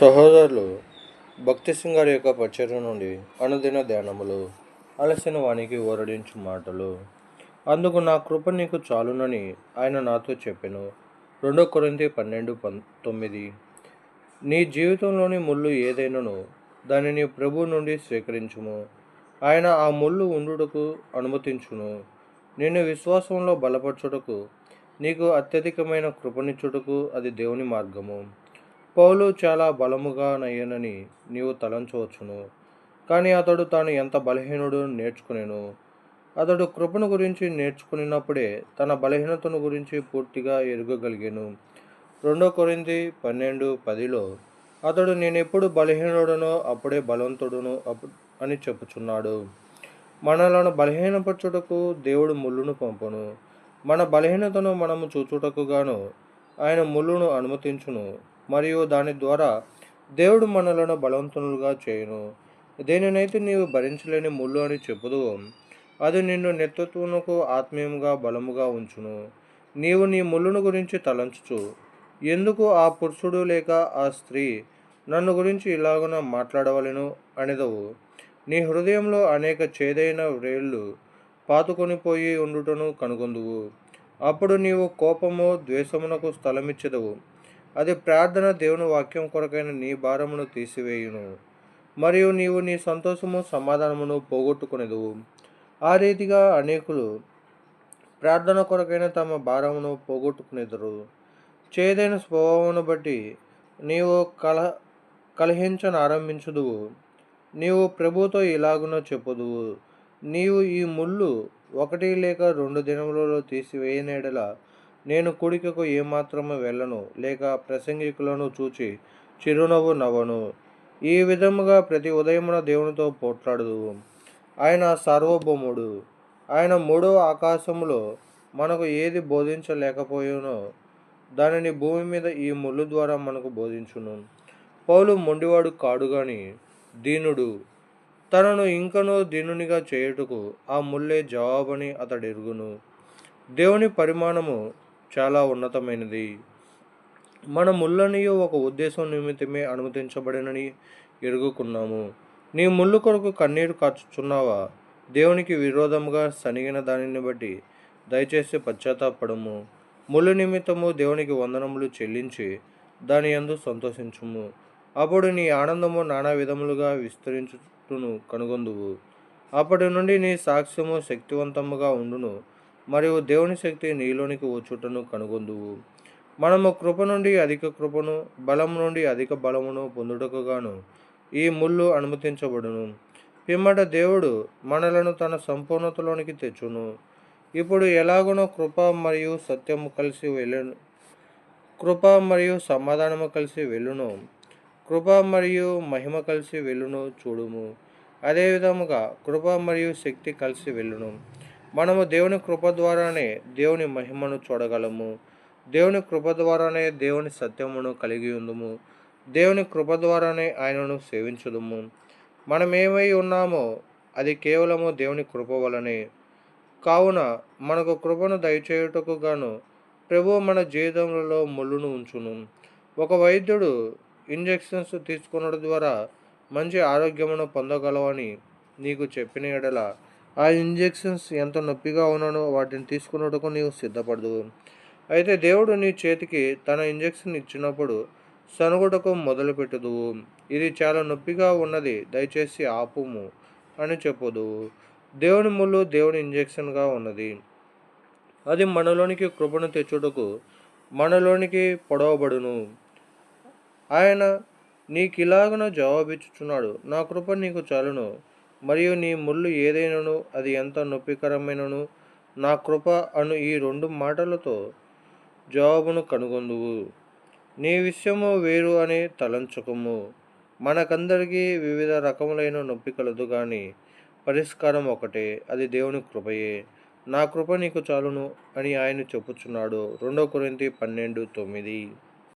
సహోదరులు భక్తి సింగారి యొక్క పరిచర్య నుండి అనుదిన ధ్యానములు అలసిన వానికి ఓరడించు మాటలు. అందుకు నా కృప నీకు చాలునని ఆయన నాతో చెప్పెను. రెండో కొరింథీ పన్నెండు పంతొమ్మిది నీ జీవితంలోని ముళ్ళు ఏదైనాను దానిని ప్రభు నుండి స్వీకరించుము. ఆయన ఆ ముళ్ళు ఉండుటకు అనుమతించును. నిన్ను విశ్వాసంలో బలపరచుటకు నీకు అత్యధికమైన కృపనిచ్చుటకు అది దేవుని మార్గము. పౌలు చాలా బలముగా నయ్యనని నీవు తలంచవచ్చును. కానీ అతడు తాను ఎంత బలహీనుడు నేర్చుకునేను? అతడు కృపను గురించి నేర్చుకున్నప్పుడే తన బలహీనతను గురించి పూర్తిగా ఎరుగగలిగాను. రెండో కొరింది పన్నెండు పదిలో అతడు నేను ఎప్పుడు బలహీనుడనో అప్పుడే బలవంతుడును అప్పుడు అని చెప్పుచున్నాడు. మనలను బలహీనపరచుటకు దేవుడు ముళ్ళును పంపును. మన బలహీనతను మనము చూచుటకు గాను ఆయన ముళ్ళును అనుమతించును. మరియు దాని ద్వారా దేవుడు మనలను బలవంతులుగా చేయును. దేనినైతే నీవు భరించలేని ముళ్ళు అని చెప్పుదు అది నిన్ను నెత్తునకు ఆత్మీయంగా బలముగా ఉంచును. నీవు నీ ముళ్ళును గురించి తలంచుచు. ఎందుకు ఆ పురుషుడు లేక ఆ స్త్రీ నన్ను గురించి ఇలాగున మాట్లాడవలెను అనేదవు? నీ హృదయంలో అనేక చేదైన వ్రేళ్ళు పాతుకొనిపోయి ఉండుటను కనుగొందువు. అప్పుడు నీవు కోపము ద్వేషమునకు స్థలమిచ్చెదవు. అది ప్రార్థన దేవుని వాక్యం కొరకైన నీ భారమును తీసివేయును. మరియు నీవు నీ సంతోషము సమాధానమును పోగొట్టుకునేదువు. ఆ రీతిగా అనేకులు ప్రార్థన కొరకైన తమ భారమును పోగొట్టుకునేదరు. చేదైన స్వభావమును బట్టి నీవు కల కలహించను ఆరంభించుదువు నీవు ప్రభుతో ఇలాగునో చెప్పుదువు. నీవు ఈ ముళ్ళు ఒకటి లేక రెండు దినములలో తీసివేయనేడల నేను కుడికకు ఏమాత్రము వెళ్ళను లేక ప్రసంగికులను చూచి చిరునవ్వు నవ్వను. ఈ విధముగా ప్రతి ఉదయమున దేవునితో పోట్లాడదు. ఆయన సార్వభౌముడు. ఆయన మూడో ఆకాశములో మనకు ఏది బోధించలేకపోయానో దానిని భూమి మీద ఈ ముళ్ళు ద్వారా మనకు బోధించును. పౌలు మొండివాడు కాడు గాని దీనుడు. తనను ఇంకనో దీనునిగా చేయుటకు ఆ ముల్లే జవాబని అతడు ఎరుగును. దేవుని పరిమాణము చాలా ఉన్నతమైనది. మన ముళ్ళనియు ఒక ఉద్దేశం నిమిత్తమే అనుమతించబడినని ఎరుగుకున్నాము. నీ ముళ్ళు కొరకు కన్నీరు కాచుచున్నావా? దేవునికి విరోధముగా సనిగిన దానిని బట్టి దయచేసి పశ్చాత్తాపడము. ముళ్ళు నిమిత్తము దేవునికి వందనములు చెల్లించి దాని యందు సంతోషించుము. అప్పుడు నీ ఆనందము నానా విధములుగా విస్తరించుటను కనుగొందువు. అప్పటి నుండి నీ సాక్ష్యము శక్తివంతముగా ఉండును. మరియు దేవుని శక్తి నీలోనికి వచ్చుటను కనుగొందువు. మనము కృప నుండి అధిక కృపను బలం నుండి అధిక బలమును పొందుటకుగాను ఈ ముళ్ళు అనుమతించబడును. పిమ్మట దేవుడు మనలను తన సంపూర్ణతలోనికి తెచ్చును. ఇప్పుడు ఎలాగునో కృప మరియు సత్యము కలిసి వెళ్ళను కృప మరియు సమాధానము కలిసి వెళ్ళును. కృప మరియు మహిమ కలిసి వెళ్ళును చూడుము. అదే విధముగా కృప మరియు శక్తి కలిసి వెళ్ళును. మనము దేవుని కృప ద్వారానే దేవుని మహిమను చూడగలము. దేవుని కృప ద్వారానే దేవుని సత్యమును కలిగి ఉందము. దేవుని కృప ద్వారానే ఆయనను సేవించుదుము. మనం ఏమై ఉన్నామో అది కేవలము దేవుని కృప వలనే. కావున మనకు కృపను దయచేయుటకు గాను ప్రభు మన జీవితంలో ముళ్ళును ఉంచును. ఒక వైద్యుడు ఇంజెక్షన్స్ తీసుకునడం ద్వారా మంచి ఆరోగ్యమును పొందగలవని నీకు చెప్పిన ఎడల ఆ ఇంజెక్షన్స్ ఎంత నొప్పిగా ఉన్నానో వాటిని తీసుకున్నట్టుకు నీవు సిద్ధపడదు. అయితే దేవుడు నీ చేతికి తన ఇంజెక్షన్ ఇచ్చినప్పుడు సనుగుటకు మొదలుపెట్టుదువు. ఇది చాలా నొప్పిగా ఉన్నది దయచేసి ఆపుము అని చెప్పుదువు దేవుని ముళ్ళు దేవుని ఇంజెక్షన్గా ఉన్నది. అది మనలోనికి కృపను తెచ్చుటకు మనలోనికి పొడవబడును. ఆయన నీకిలాగన జవాబిచ్చుచున్నాడు. నా కృప నీకు చాలును. మరియు నీ ముళ్ళు ఏదైనాను అది ఎంత నొప్పికరమైనను నా కృప అను ఈ రెండు మాటలతో జవాబును కనుగొందువు. నీ విషయము వేరు అని తలంచుకము. మనకందరికీ వివిధ రకములైన నొప్పి కలదు కానీ పరిష్కారం ఒకటే అది దేవుని కృపయే. నా కృప నీకు చాలును అని ఆయన చెప్పుచున్నాడు. రెండో కొరింతి పన్నెండు తొమ్మిది.